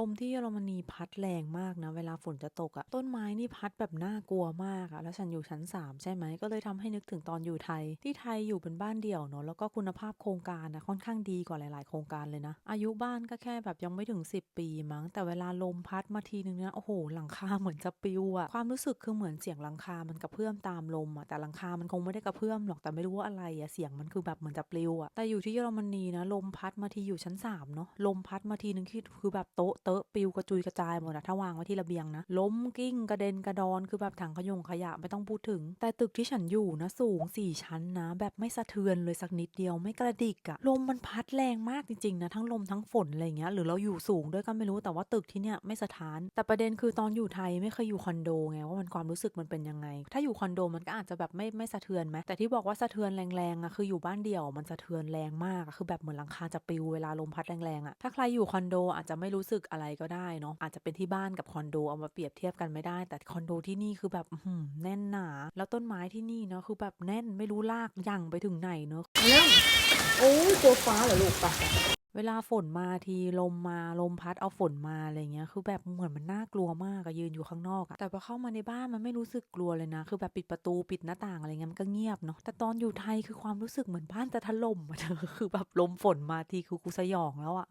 ลมที่เยอรมนีพัดแรงมากนะ เวลาฝนจะตกอะต้นไม้นี่พัดแบบน่ากลัวมากอะแล้วฉันอยู่ชั้น 3 ใช่ไหมก็เลยทำให้นึกถึงตอนอยู่ไทย ที่ไทยอยู่เป็นบ้านเดี่ยวเนอะแล้วก็คุณภาพโครงการนะค่อนข้างดีกว่าหลาย ๆ โครงการเลยนะ อายุบ้านก็แค่แบบยังไม่ถึง 10 ปีมั้ง แต่เวลาลมพัดมาทีนึงเนี่ยโอ้โหหลังคาเหมือนจะปิวอะความรู้สึกคือเหมือนเสียงหลังคา มันกระเพื่อมตามลมอะแต่หลังคา มันคงไม่ได้กระเพื่อมหรอกแต่ไม่รู้ว่าอะไรอะเสียงมันคือแบบเหมือนจะปลิวอะแต่อยู่ที่เยอรมนีนะลมพัดมาทีอยู่ชั้น3เนอะลมพัดมาทีนึงคือคือแบบโต๊ะเตอะปิวกระจุยกระจายหมดอะถ้าวางไว้ที่ระเบียงนะล้มกิ้งกระเด็นกระดอนคือแบบถังขยงขยะไม่ต้องพูดถึง แต่ตึกที่ฉันอยู่นะสูง4ชั้นนะ แบบไม่สะเทือนเลยสักนิดเดียวไม่กระดิกอะลมมันพัดแรงมากจริงๆนะทั้งลมทั้งฝนอะไรเงี้ยหรือเราอยู่สูงด้วยก็ไม่รู้แต่ว่าตึกที่เนี่ยไม่สะท้าน แต่ประเด็นคือตอนอยู่ไทยไม่เคยอยู่คอนโดไงว่ามันความรู้สึกมันเป็นยังไง ถ้าอยู่คอนโดมันก็อาจจะแบบไม่ไม่สะเทือนไหมแต่ที่บอกว่าสะเทือนแรงๆอะคืออยู่บ้านเดี่ยวมันสะเทือนแรงมากคือแบบเหมือนหลังคาจะปิวเวลาลมพัดแรงๆอะถ้าใครอยู่คอนโดอาจจะไม่รู้สึกอะไรก็ได้เนาะอาจจะเป็นที่บ้านกับคอนโดเอามาเปรียบเทียบกันไม่ได้ แต่คอนโดที่นี่คือแบบอื้อหือแน่นหนา แล้วต้นไม้ที่นี่เนาะคือแบบแน่นไม่รู้ลากยั่งไปถึงไหนเนาะเรื่องโอ้ยตัวฟ้าเหรอลูกปะเวลาฝนมาทีลมมาลมพัดเอาฝนมาอะไรเงี้ยคือแบบเหมือนมันน่ากลัวมากอะยืนอยู่ข้างนอกอะแต่พอเข้ามาในบ้านมันไม่รู้สึกกลัวเลยนะ คือแบบปิดประตูปิดหน้าต่างอะไรเงี้ยมันก็เงียบเนาะแต่ตอนอยู่ไทยคือความรู้สึกเหมือนบ้านจะถล่มอะเธอคือแบบลมฝนมาทีคือกูสยองแล้วอะ